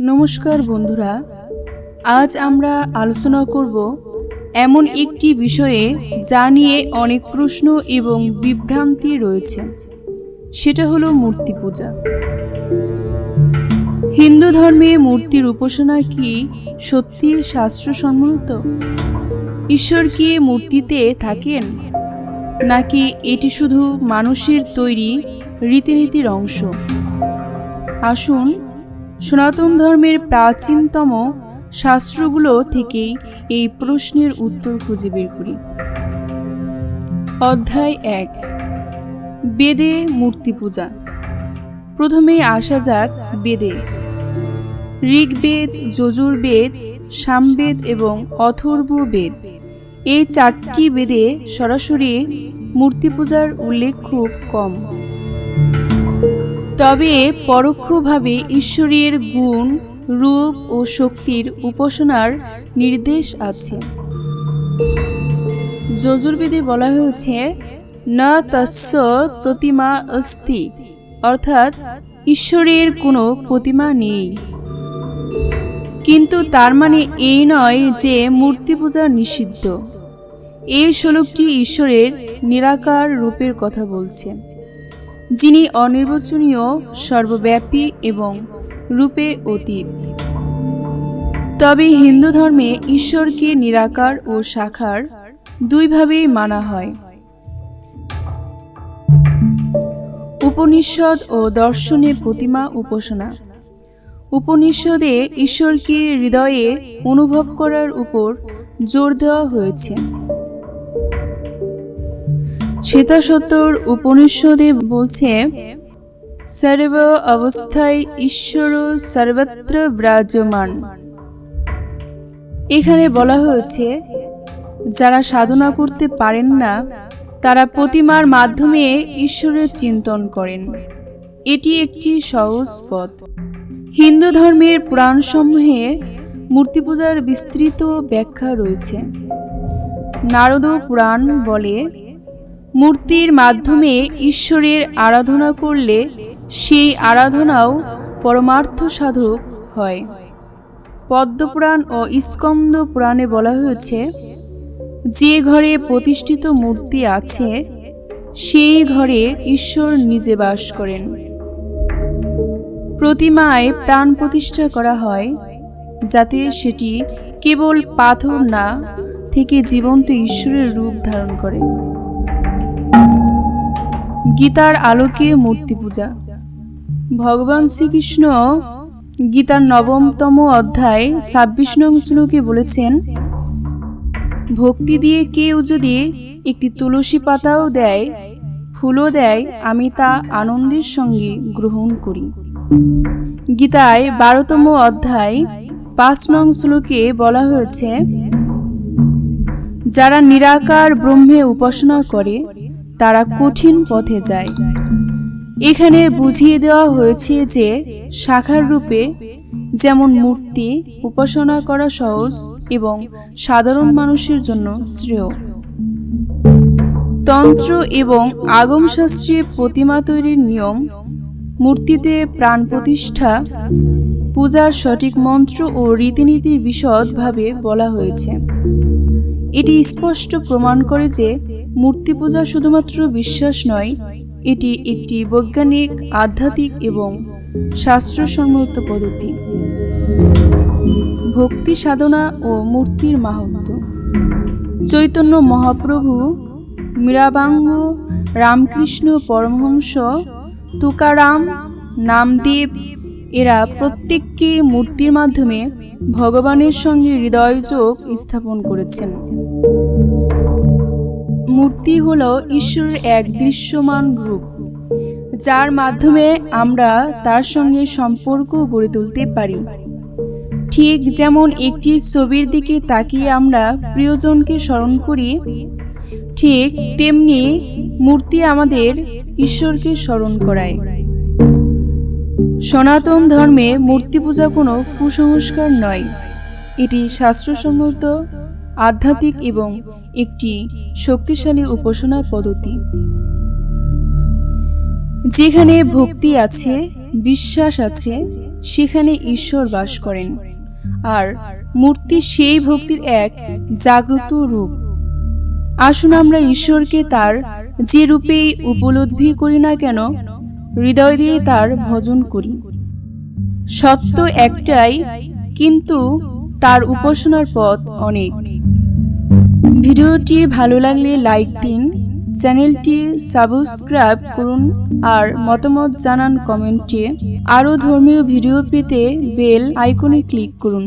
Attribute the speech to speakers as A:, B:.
A: নমস্কার বন্ধুরা, আজ আমরা আলোচনা করব এমন একটি বিষয়ে যা নিয়ে অনেক প্রশ্ন এবং বিভ্রান্তি রয়েছে। সেটা হলো মূর্তি পূজা। হিন্দু ধর্মে মূর্তির উপাসনা কি সত্যি শাস্ত্রসম্মত? ঈশ্বর কি মূর্তিতে থাকেন? নাকি এটি শুধু মানুষের তৈরি রীতিনীতির অংশ? আসুন সনাতন ধর্মের প্রাচীনতম শাস্ত্রগুলো থেকেই এই প্রশ্নের উত্তর খুঁজে বের করি। অধ্যায় এক, বেদে মূর্তি পূজা। প্রথমে আসা যাক বেদে। ঋগ্বেদ, যজুর্বেদ, সামবেদ এবং অথর্ব বেদ এই চারটি বেদে সরাসরি মূর্তি পূজার উল্লেখ খুব কম। তবে পরোক্ষভাবে ঈশ্বরের গুণ, রূপ ও শক্তির উপাসনার নির্দেশ আছে। যজুর্বেদে বলা হয়েছে, না তস্য প্রতিমা অস্তি অর্থাৎ ঈশ্বরের কোনো প্রতিমা নেই। কিন্তু তার মানে এই নয় যে মূর্তি পূজা নিষিদ্ধ। এই শ্লোকটি ঈশ্বরের নিরাকার রূপের কথা বলছে। যিনি অনির্বচনীয়, সর্বব্যাপী এবং রূপে অতীত। তবে হিন্দু ধর্মে ঈশ্বরকে নিরাকার ও শাখার দুইভাবেই মানা হয়। উপনিষদ ও দর্শনে প্রতিমা উপাসনা। উপনিষদে ঈশ্বরকে হৃদয়ে অনুভব করার উপর জোর দেওয়া হয়েছে। শ্বেতাসত্তর উপনিষদে বলছে, সর্ব অবস্থায় ঈশ্বর সর্বত্র বিরাজমান। এখানে বলা হয়েছে, যারা সাধনা করতে পারেন না, তারা প্রতিমার মাধ্যমে ঈশ্বরের চিন্তন করেন। এটি একটি সহজ পথ। হিন্দু ধর্মের পুরাণসমূহে মূর্তি পূজার বিস্তৃত ব্যাখ্যা রয়েছে। নারদ পুরাণ বলে মূর্তির মাধ্যমে ঈশ্বরের আরাধনা করলে সেই আরাধনাও পরমার্থ সাধক হয়। পদ্মপুরাণ ও স্কন্দ পুরাণে বলা হয়েছে, যে ঘরে প্রতিষ্ঠিত মূর্তি আছে, সেই ঘরে ঈশ্বর নিজে বাস করেন। প্রতিমায় প্রাণ প্রতিষ্ঠা করা হয়, যাতে সেটি কেবল পাথর না, থেকে জীবন্ত ঈশ্বরের রূপ ধারণ করে। গীতার আলোকে মূর্তি পূজা। ভগবান শ্রীকৃষ্ণ গীতার নবমতম অধ্যায় ছাব্বিশ নং শ্লোকে বলেছেন, ভক্তি দিয়ে কেউ যদি একটি তুলসী পাতাও দেয়, ফুলও দেয়, আমি তা আনন্দের সঙ্গে গ্রহণ করি। গীতায় বারোতম অধ্যায় পাঁচ নং শ্লোকে বলা হয়েছে, যারা নিরাকার ব্রহ্মে উপাসনা করে তারা কঠিন পথে যায়। এখানে বুঝিয়ে দেওয়া হয়েছে যে শাখার রূপে যেমন মূর্তি উপাসনা করা সহজ এবং সাধারণ মানুষের জন্য শ্রেয়। তন্ত্র এবং আগমশাস্ত্রে প্রতিমা তৈরির নিয়ম, মূর্তিতে প্রাণ প্রতিষ্ঠা, পূজার সঠিক মন্ত্র ও রীতিনীতির বিশদভাবে বলা হয়েছে। এটি স্পষ্ট প্রমাণ করে যে মূর্তি পূজা শুধুমাত্র বিশ্বাস নয়, এটি একটি বৈজ্ঞানিক, আধ্যাত্মিক এবং শাস্ত্রসম্মত পদ্ধতি। ভক্তি সাধনা ও মূর্তির মাহাত্ম চৈতন্য মহাপ্রভু মীরাবাঙ্গ রামকৃষ্ণ পরমহংস, তুকারাম, নামদেব এরা প্রত্যেককে মূর্তির মাধ্যমে ভগবানের সঙ্গে হৃদয়যোগ স্থাপন করেছেন। মূর্তি হল ঈশ্বরের এক দৃশ্যমান রূপ, যার মাধ্যমে আমরা তার সঙ্গে সম্পর্ক গড়ে তুলতে পারি। ঠিক যেমন একটি ছবির দিকে তাকিয়ে আমরা প্রিয়জনকে স্মরণ করি, ঠিক তেমনি মূর্তি আমাদের ঈশ্বরকে স্মরণ করায়। সনাতন ধর্মে মূর্তি পূজা কোনো কুসংস্কার নয়। এটি শাস্ত্রসম্মত, আধ্যাত্মিক এবং একটি শক্তিশালী উপাসনা পদ্ধতি। যেখানে ভক্তি আছে, বিশ্বাস আছে, সেখানে ঈশ্বর বাস করেন। আর মূর্তি সেই ভক্তির এক জাগ্রত রূপ। আসুন আমরা ঈশ্বরকে তার যে রূপেই উপলব্ধি করি না কেন হৃদয় দিয়ে তার ভজন করি। সত্য একটাই, কিন্তু তার উপাসনার পথ অনেক। ভিডিওটি ভালো লাগলে লাইক দিন, চ্যানেলটি সাবস্ক্রাইব করুন আর মতামত জানান কমেন্টে। আরও ধর্মীয় ভিডিও পেতে বেল আইকনে ক্লিক করুন।